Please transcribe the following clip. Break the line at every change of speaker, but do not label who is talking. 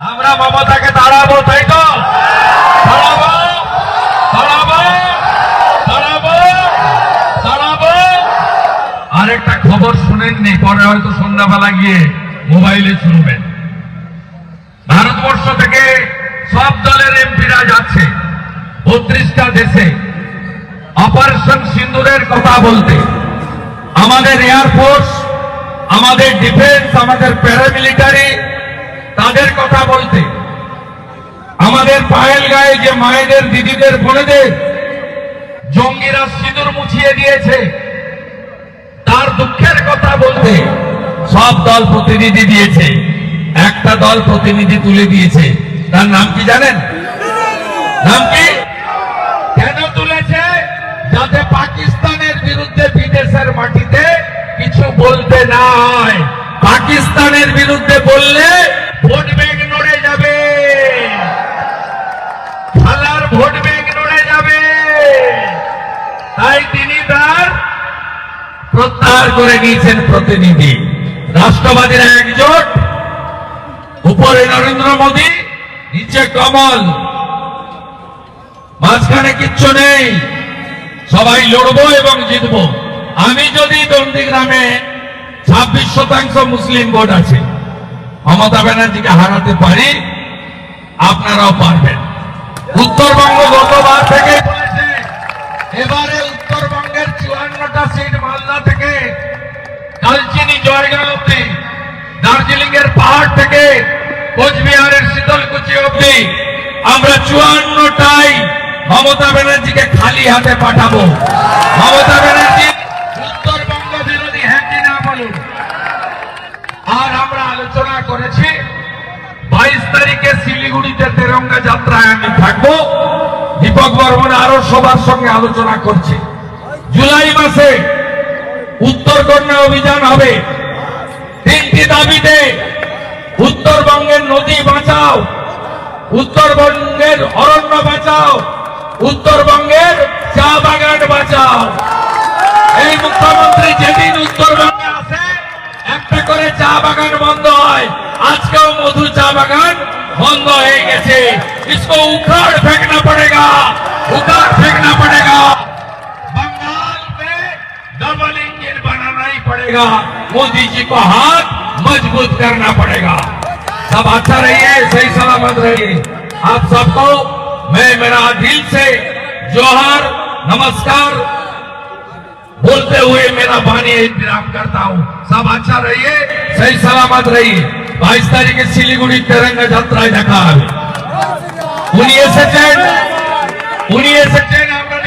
আমরা মমতাকে দাঁড়াবো, তাই তো? আরেকটা খবর শুনেননি পরে হয়তো সন্ধ্যাবেলা গিয়ে মোবাইলে শুনবেন। ভারতবর্ষ থেকে সব দলের এমপিরা যাচ্ছে, বত্রিশটা দেশে। অপারেশন সিন্দুরের কথা বলতে, আমাদের এয়ারফোর্স আমাদের ডিফেন্স, আমাদের প্যারামিলিটারি তাদের কথা বলতে। আমাদের পায়েল গায়ে যে মায়েদের, দিদিদের বোনেদের জঙ্গিরা সিঁদুর মুছিয়ে দিয়েছে, তার দুঃখের কথা বলতে সব দল প্রতিনিধি দিয়েছে। একটা দল প্রতিনিধি তুলে দিয়েছে। তার নাম কি জানেন? নাম কি? কেন তুলেছে? যাতে পাকিস্তানের বিরুদ্ধে বিদেশের মাটিতে কিছু বলতে না হয়। পাকিস্তানের বিরুদ্ধে বললে ভোট ব্যাংক নড়ে যাবে। খেলার ভোট নড়ে যাবে। তাই তিনি তার প্রত্যাহার করে নিয়েছেন প্রতিনিধি। একজোট, উপরে নরেন্দ্র মোদী, নিচে কমল। মাঝখানে কিচ্ছু নেই। সবাই লড়বো এবং জিতবো। আমি যদি দন্দিগ্রামে ছাব্বিশ শতাংশ মুসলিম ভোট আছে মমতা ব্যানার্জিকে হারাতে পারি, আপনারাও পারবেন। উত্তরবঙ্গ গতবার থেকে এবারে উত্তরবঙ্গের চুয়ান্নটা সিট মালদা থেকে কালচিনি জয়গাঁও অব্দি দার্জিলিং এর পাহাড় থেকে, কোচবিহারের শীতলকুচি অব্দি আমরা চুয়ান্নটাই মমতা ব্যানার্জিকে খালি হাতে পাঠাবো। করেছি। বাইশ তারিখে শিলিগুড়িতে তেরঙ্গা যাত্রায় আমি থাকব। দীপক বর্মন আরও সবার সঙ্গে আলোচনা করছি। জুলাই মাসে উত্তরকন্যা অভিযান হবে। তিনটি দাবিতে উত্তরবঙ্গের নদী বাঁচাও, উত্তরবঙ্গের অরণ্য বাঁচাও, উত্তরবঙ্গের চা বাগান বাঁচাও। এই মুখ্যমন্ত্রী যেদিন উত্তরবঙ্গে আসে, একটা করে চা বাগান আজকেও মধু চা বাগান বন্ধ হয়ে গেছে इसको उखाड़ फेंकना पड़ेगा उखाड़ फेंकना पड़ेगा बंगाल में डबल इंजन बनाना ही पड़ेगा मोदी जी को हाथ मजबूत करना पड़ेगा सब अच्छा रहिए सही सलामत रहिए आप सबको मैं मेरा दिल से जोहर नमस्कार बोलते हुए मेरा वाणी विराम करता हूँ सब अच्छा रहिए सही सलामत रहिए বাইশ তারিখে শিলিগুড়ি তেরঙ্গা যাত্রায় দেখা হবে উনি এসেছেন উনি এসেছেন আমরা